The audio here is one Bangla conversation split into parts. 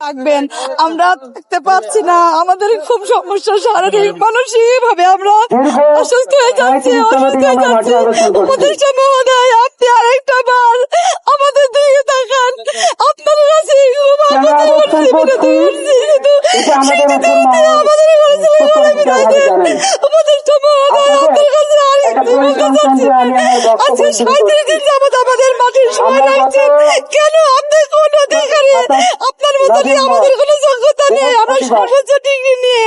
থাকবেন। আমরা থাকতে পারছি না। আমাদের খুব সমস্যা। শারীরিক মানসিক ভাবে আমরা অসুস্থ হয়ে যাচ্ছি। অসুস্থ হয়ে যাচ্ছি। উপদেষ্টা মহোদয় আপনি আরেকটা বার আমাদের দিকে তাকান। আপনার আমাদের আমাদের আজকে দিন যাবত আমাদের মাটির সময় লাগছে। কেন আপনি কোন অধিকারী? আপনার আমাদের কোনো যোগ্যতা নেই। আমরা সর্বোচ্চ ডিগ্রি নিয়ে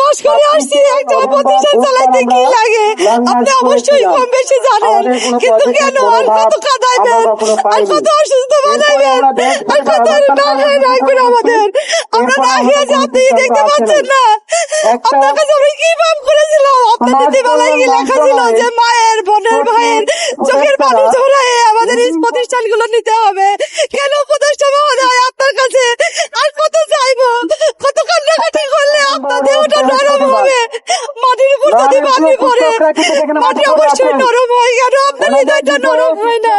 পাশ করে আসছি একটা প্রতিষ্ঠান চালাইতে কি লাগে? আপনি অবশ্যই কম বেশি জানেন কিন্তু কেন আর কত কাদাইবেন আর কত অসুস্থ বানাইবেন আর কত না রাখবেন আমাদের? আমরা না খেয়েছি আপনি দেখতে পাচ্ছেন না। আপনার কাছে আমরা কি পাপ করেছিলাম? আপনার নীতিমালায় কি লেখা ছিল যে মায়ের বোনের ভাইয়ের চোখের পানি ঝরায় আমাদের এই প্রতিষ্ঠানগুলো নিতে হবে। কেন উপদেষ্টা মহোদয় আপনার কাছে আর কত চাইব কত কান্নাকাটি করলে আপনার দেহটা নরম হবে মাটির উপর যদি পানি পড়ে মাটি অবশ্যই নরম হয় কেন? আপনার হৃদয়টা নরম হয় না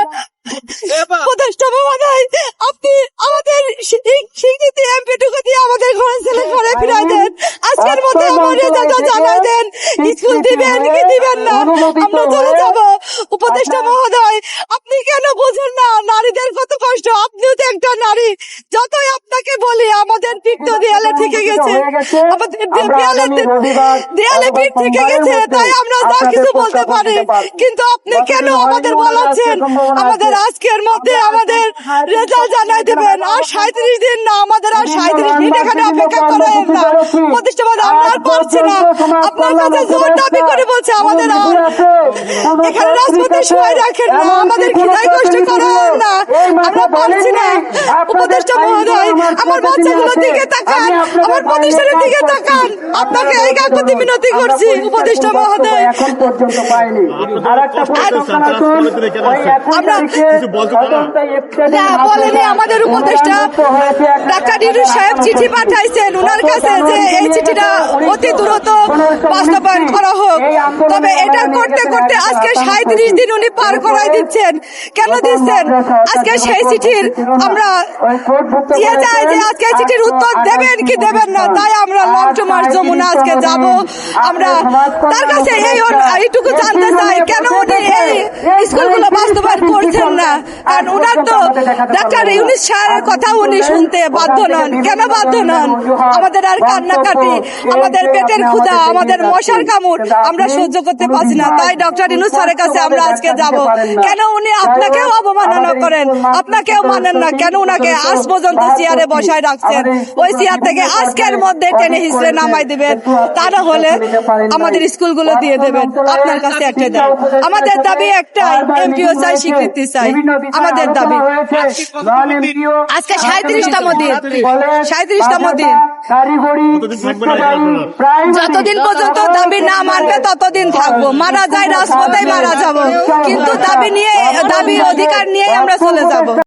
উপদেষ্টা মহোদয় আপনি আমাদের স্বী- স্বীকৃতি এমপিটুকু দিয়ে আমাদের ঘরে ছেলে ঘরে ফিরাই দেন আজকের মধ্যে আমার রেজাল্টটা জানাই দেন। স্কুল দিবেন কি দিবেন না। আমরা চলে যাব। উপদেষ্টা মহোদয় আপনি কেন বোঝেন না? নারীদের কত কষ্ট। আপনিও তো একটা নারী। যতই আপনাকে বলি আমাদের পিঠ তো দেয়ালে থেকে গেছে। আমাদের দেয়ালে দেয়ালে পিঠ থেকে গেছে তাই আমরা যা কিছু বলতে পারি। কিন্তু আপনি কেন আমাদের বলাচ্ছেন? আমাদের আজকের মধ্যে আমাদের রেজাল্ট জানাই দেবেন। আর সাঁত্রিশ দিন না আমাদের আর সাঁত্রিশ দিন এখানে অপেক্ষা করেন না। আমরা আর পারছি না। আপনার কাছে জোর দাবি করে বলছে আমাদের আর এখানে রাজপথে সবাই রাখেন না আমাদের খিদায় কষ্ট করেন না। আমরা পারছি না। উপদেষ্টা মহোদয় আমার বাচ্চাগুলোর দিকে তাকান আমার প্রতিষ্ঠানের দিকে তাকান। আপনাকে এই কাকুতি মিনতি করছি উপদেষ্টা মহোদয়। এখন পর্যন্ত পাইনি। আর একটা না। মাধ্যমে বলেনি আমাদের উপদেষ্টা ডাক্তার সাহেব চিঠি পাঠাইছেন ওনার কাছে যে এই চিঠিটা অতি দ্রুত বাস্তবায়ন করা হোক। তবে এটা করতে করতে আজকে সাঁত্রিশ দিন উনি পার করাই দিচ্ছেন। কেন দিচ্ছেন? আজকে সেই চিঠির আমরা দিয়ে যায় যে আজকে চিঠির উত্তর দেবেন কি দেবেন না, তাই আমরা লং যমুনা আজকে যাব। আমরা তার কাছে এই এইটুকু জানতে চাই, কেন উনি এই স্কুলগুলো বাস্তবায়ন করছেন না? কারণ উনার তো ডাক্তার ইউনিস স্যারের কথা উনি শুনতে বাধ্য নন। কেন বাধ্য নন? আমাদের আর কান্নাকাটি আমাদের পেটের ক্ষুধা আমাদের মশার কামড় আমরা সহ্য করতে পারছি না। তাই ডক্টর ইউনুস স্যারের কাছে আমরা আজকে যাব। কেন উনি আপনাকেও অবমাননা করেন? আপনাকেও মানেন না। কেন উনাকে আজ পর্যন্ত চেয়ারে বসায় রাখছেন? ওই চেয়ার থেকে আজকের মধ্যে টেনে হিসড়ে নামাই দিবেন। তা না হলে আমাদের স্কুলগুলো দিয়ে দেবেন। আপনার কাছে একটা দাবি আমাদের দাবি একটাই এমপিও চাই স্বীকৃতি চাই। আমাদের দাবি। আজকে সাঁত্রিশতম দিন। সাঁত্রিশতম দিন? যতদিন পর্যন্ত দাবি না মানবে ততদিন থাকব। মারা যায় রাজপথে মারা যাব। কিন্তু দাবি নিয়ে দাবি অধিকার নিয়ে আমরা চলে যাব।